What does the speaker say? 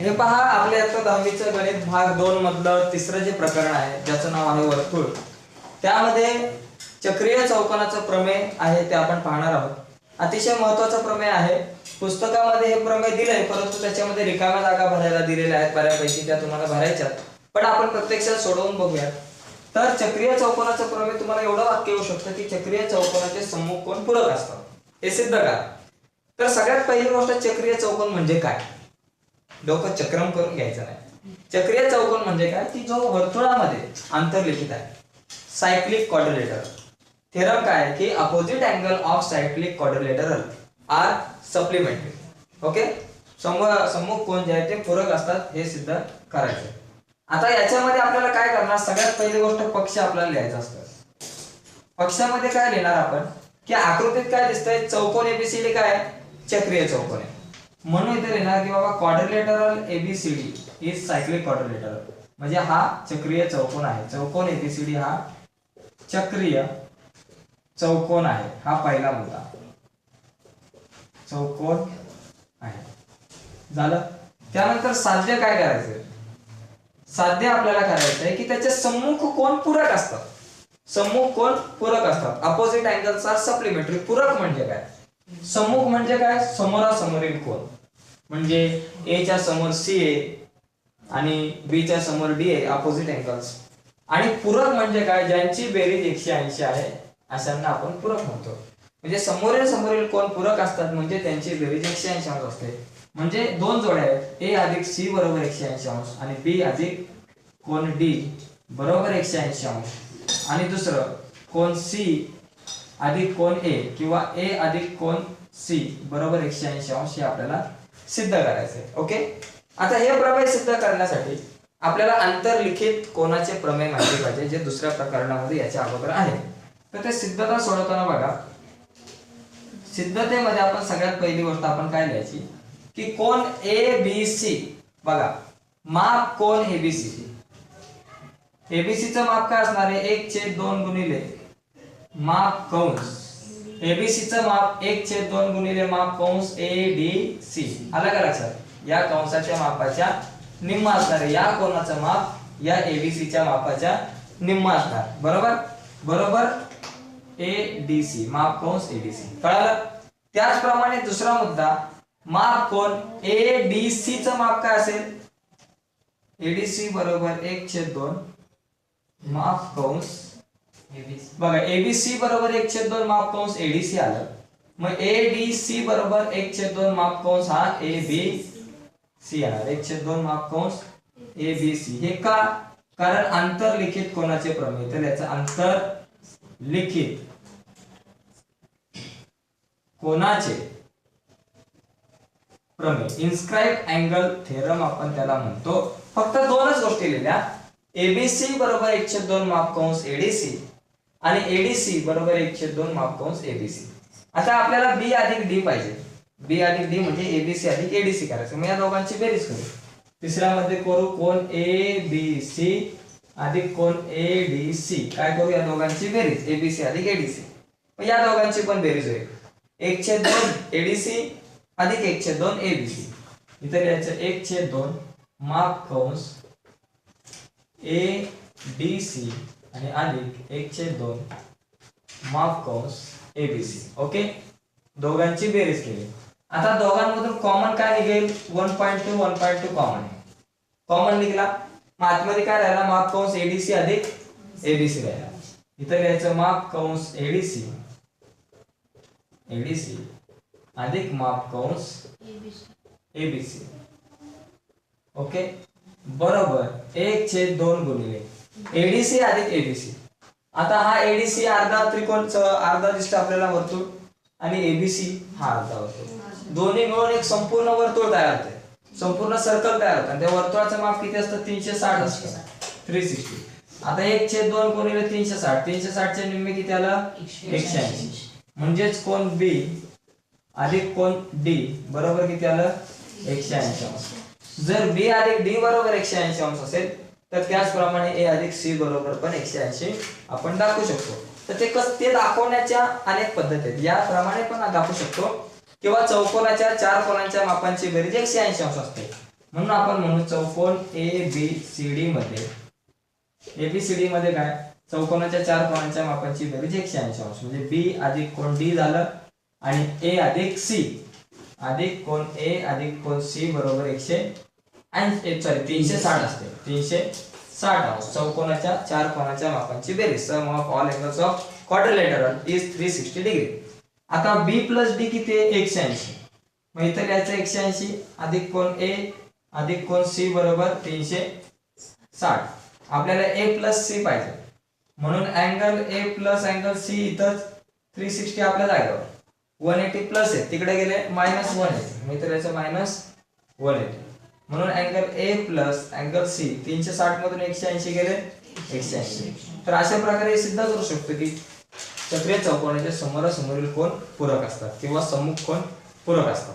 हे पहा आपल्या आता दहावीचं गणित भाग दोन मधलं तिसरं जे प्रकरण आहे ज्याचं नाव आहे वर्तुळ. त्यामध्ये चक्रीय चौकोनाचं प्रमेय आहे ते आपण पाहणार आहोत. अतिशय महत्वाचं प्रमेय आहे. पुस्तकामध्ये हे प्रमेय दिलंय परंतु त्याच्यामध्ये रिकाम्या जागा भरायला दिलेल्या आहेत बऱ्यापैकी त्या तुम्हाला भरायच्यात. पण आपण प्रत्यक्षात सोडवून बघूयात. तर चक्रीय चौकोनाचं प्रमेय तुम्हाला एवढं वाक्य येऊ शकतं की चक्रीय चौकोनाचे सम्मुख कोण पूरक असतात? हे सिद्ध करा. तर सगळ्यात पहिली गोष्ट चक्रीय चौकोन म्हणजे काय? डोकं चक्रम करून घ्यायचं नाही. चक्रीय चौकोन म्हणजे काय? की जो वर्तुळामध्ये आंतरलिखित आहे. सायक्लिक क्वाड्रिलेटर थेरम काय की opposite angle of cyclic quadrilateral are supplementary okay समोर सम्मुख कोण जे आहे ते पूरक असतात हे सिद्ध करायचं. आता याच्यामध्ये आपल्याला काय करणार? सगळ्यात पहिली गोष्ट पक्ष आपल्याला लिहायचा असतं. पक्षामध्ये काय लिहिणार आपण? की आकृतीत काय दिसतंय? चौकोन एबीसीडी काय चक्रीय चौकोन आहे म्हणून इथे लिहिणार की बाबा quadrilateral ABCD is cyclic quadrilateral म्हणजे हा चक्रीय चौकोन आहे. चौकोन एबीसीडी हा चक्रीय चौकोन आहे. हा पहिला मुद्दा. चौकोन आहे. झालं? त्यानंतर साध्य काय करायचं? साध्य आपल्याला करायचं आहे की त्याचे सम्मुख कोण पूरक असतात. सम्मुख कोण पूरक असतात. अपोजिट अँगलचा सप्लिमेंटरी पूरक म्हणजे काय? सम्मुख म्हणजे काय? समोरासमोरील कोण म्हणजे ए च्या समोर सी ए आणि बी च्या समोर डी ए अपोजिट अँगल्स आणि पूरक म्हणजे काय? ज्यांची बेरीज एकशे ऐंशी आहे अशांना आपण पूरक म्हणतो. म्हणजे समोरील समोरील कोण पूरक असतात म्हणजे त्यांची बेरीज एकशे ऐंशी अंश असते. म्हणजे दोन जोड्या आहेत. ए अधिक सी बरोबर एकशे ऐंशी अंश आणि बी अधिक कोण डी बरोबर एकशे ऐंशी अंश. आणि दुसरं कोण सी अधिक कोण ए किंवा ए अधिक कोण सी बरोबर एकशे ऐंशी अंश हे आपल्याला सिद्ध करायचंय ओके आता हे प्रमेय सिद्ध करण्यासाठी आपल्याला आंतरलिखित कोणाचे प्रमेय माहिती पाहिजे जे दुसऱ्या प्रकरणामध्ये याच्या अगोदर आहे. तर ते सिद्धता सोडवताना बघा. सिद्धतेमध्ये आपण सगळ्यात पहिली गोष्ट आपण काय लिहायची? की कोण ए बी सी बघा. माप कोण एबीसी एबीसीचं माप काय असणार आहे? एक छेद दोन गुणिले माप कंस. एबीसी चं माप एक छेद दोन गुणिले माप कंस ए डी सी. आला का लक्षात? या कंसाच्या मापाच्या निम्मा असणार या कोणाचं माप या एबीसी च्या मापाच्या निम्मा असणार. बरोबर? बरोबर? A D C. माप कंस एबीसी कळालं? त्याचप्रमाणे दुसरा मुद्दा माप कोण? ए डी सी चं माप काय असेल? एडीसी बरोबर एक छेद दोन माप कंस बघा एबीसी बरोबर एक छेद दोन माप कंस एडीसी आलं. मग ए डी सी बरोबर एक छेद दोन माप कंस हा ए बी सी येणार एक छेद दोन माप कंस ए बी सी हे का? कारण आंतरलिखित कोणाचे प्रमेय? तर याचं आंतर लिखित. कोणाचे? प्रमेय. इन्स्क्राईब अँगल थेरम आपण त्याला म्हणतो. फक्त दोनच गोष्टी लिहिल्या. एबीसी बरोबर एकशे दोन मापकंस एडीसी आणि एडीसी बरोबर एकशे दोन मापकोंस एबीसी आता आपल्याला बी अधिक डी पाहिजे बी अधिक डी म्हणजे एबीसी अधिक एडीसी करायचं मग या दोघांची बेरीज करू तिसऱ्यामध्ये करू कोण ए बी सी अधिक कोण ए डी सी काय करू या दोघांची बेरीज एबीसी अधिक एडीसी मग या दोघांची पण बेरीज होईल एकशे दोन एडीसी अधिक एकशे दोन एबीसी इतर लिहायचं एकशे दोन माप कंस ए डी सी आणि अधिक एक छेद दोन माप कंस एबीसी ओके दोघांची बेरीज केली. आता दोघांमधून कॉमन काय निघेल? One point two one point two common आहे. कॉमन निघला. मग आतमध्ये काय राहिला? माप कंस एडीसी अधिक एबीसी राहिला. इथं लिहायचं माप कंस एडीसी एडीसी अधिक माप कंस एबीसी ओके बरोबर. एक छेद दोन गुणिले. एडीसी अधिक एबीसी आता हा एडीसी अर्धा त्रिकोण अर्धा दिसतो आपल्याला वर्तुळ आणि एबीसी हा अर्धा वर्तुळ. दोन्ही मिळून एक संपूर्ण वर्तुळ तयार होते. संपूर्ण सर्कल तयार होतं. त्या वर्तुळाचं माप किती असतं? तीनशे साठ असतं. थ्री सिक्स्टी आता एक छेद दोन कोणी तीनशे साठ. तीनशे साठचे निम्मे किती आलं? एकशे ऐंशी. म्हणजेच कोण बी अधिक कोण डी बरोबर किती आलं? एकशे ऐंशी अंश. जर बी अधिक डी बरोबर एकशे ऐंशी अंश असेल तर त्याचप्रमाणे ए अधिक सी बरोबर पण एकशे ऐंशी आपण दाखवू शकतो. तर ते कस ते दाखवण्याच्या अनेक पद्धती आहेत. याप्रमाणे पण दाखवू शकतो. किंवा चौकोनाच्या चार कोणांच्या मापांची बेरीज एकशे ऐंशी अंश असते. म्हणून आपण म्हणू चौकोन ए बी सी डी मध्ये. ए बी सी डी मध्ये काय? चौकोनाच्या चार कोणांच्या मापांची बेरीज एकशे ऐंशी अंश. म्हणजे बी अधिक कोण डी झालं आणि ए अधिक सी. अधिक कोण ए अधिक कोण सी बरोबर एकशे ऐंशी सॉरी तीनशे साठ असते. तीनशे साठ अंश चौकोनाच्या चार कोणाच्या? मापांची बेरीज. Sum of all angles of quadrilateral is three sixty degree आता बी प्लस डी किती आहे? एकशे ऐंशी. मग इतर याचं एकशे ऐंशी. अधिक कोण ए अधिक कोण सी बरोबर तीनशे साठ. आपल्याला ए प्लस सी पाहिजे. म्हणून angle A plus angle C इथं थ्री सिक्स्टी आपल्या जागेवर. वन एटी प्लस आहे. तिकडे गेले मायनस वन एटी मी याचं मायनस वन एटी म्हणून angle A plus angle C तीनशे साठ मधून एकशे ऐंशी गेले एकशे ऐंशी. तर अशा प्रकारे सिद्ध करू शकतो की चक्रीय चौकोनाच्या समोरासमोरील कोण पूरक असतात किंवा सम्मुख कोण पूरक असतात.